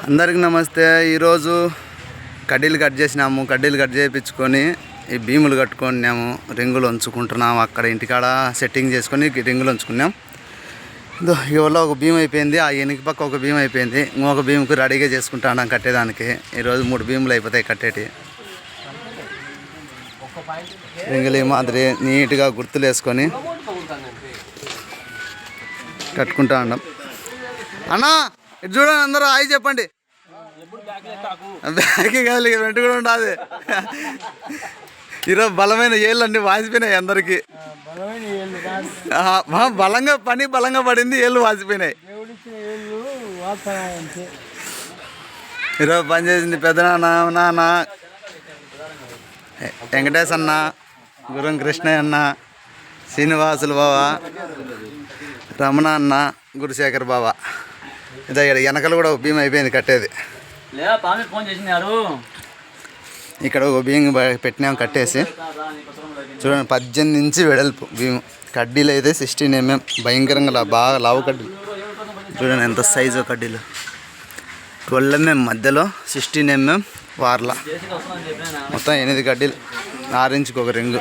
అందరికి నమస్తే. ఈరోజు కడ్డీలు కట్ చేసినాము. కడ్డీలు కట్ చేయించుకొని ఈ భీములు కట్టుకున్నాము. రింగులు ఉంచుకుంటున్నాము. అక్కడ ఇంటికాడ సెట్టింగ్ చేసుకొని రింగులు ఉంచుకున్నాం. ఇవాళ ఒక భీమ్ అయిపోయింది. ఆ ఎనికి పక్క ఒక భీమ్ అయిపోయింది. ఇంకొక భీమ్కి రెడీగా చేసుకుంటాను కట్టేదానికి. ఈరోజు మూడు భీములు అయిపోతాయి కట్టేటి. రింగులు ఈ మాదిరి నీట్గా గుర్తులు వేసుకొని కట్టుకుంటా ఉన్నాం అన్నా! చూడండి అందరూ ఆయి చెప్పండి. బ్యాగ్ కాదు వెంట కూడా ఉండదు ఈరోజు బలమైన ఏళ్ళు అన్ని వాసిపోయినాయి అందరికి. బలంగా పని బలంగా పడింది ఏళ్ళు వాసిపోయినాయి. ఈరోజు పని చేసింది నాన్న వెంకటేశ్ అన్న గురం కృష్ణయ్య అన్న శ్రీనివాసులు బావ రమణ అన్న గురుశేఖర్ బావ. ఇదే ఇక్కడ వెనకలు కూడా భీమ్ అయిపోయింది కట్టేది. ఇక్కడ ఒక భీమ్ బ- పెట్టినాం కట్టేసి. చూడండి పద్దెనిమిది ఇంచి వెడల్పు భీము. కడ్డీలు అయితే సిక్స్టీన్ ఎంఎం భయంకరంగా లా- బాగా లావు కడ్డీలు. చూడండి ఎంత సైజు కడ్డీలు. ట్వెల్వ్ ఎంఎం మధ్యలో సిక్స్టీన్ ఎంఎం వార్ల. వస్తుందని చెప్పినా మొత్తం ఎనిమిది కడ్డీలు. ఆరు ఇంచుకి ఒక రింగు.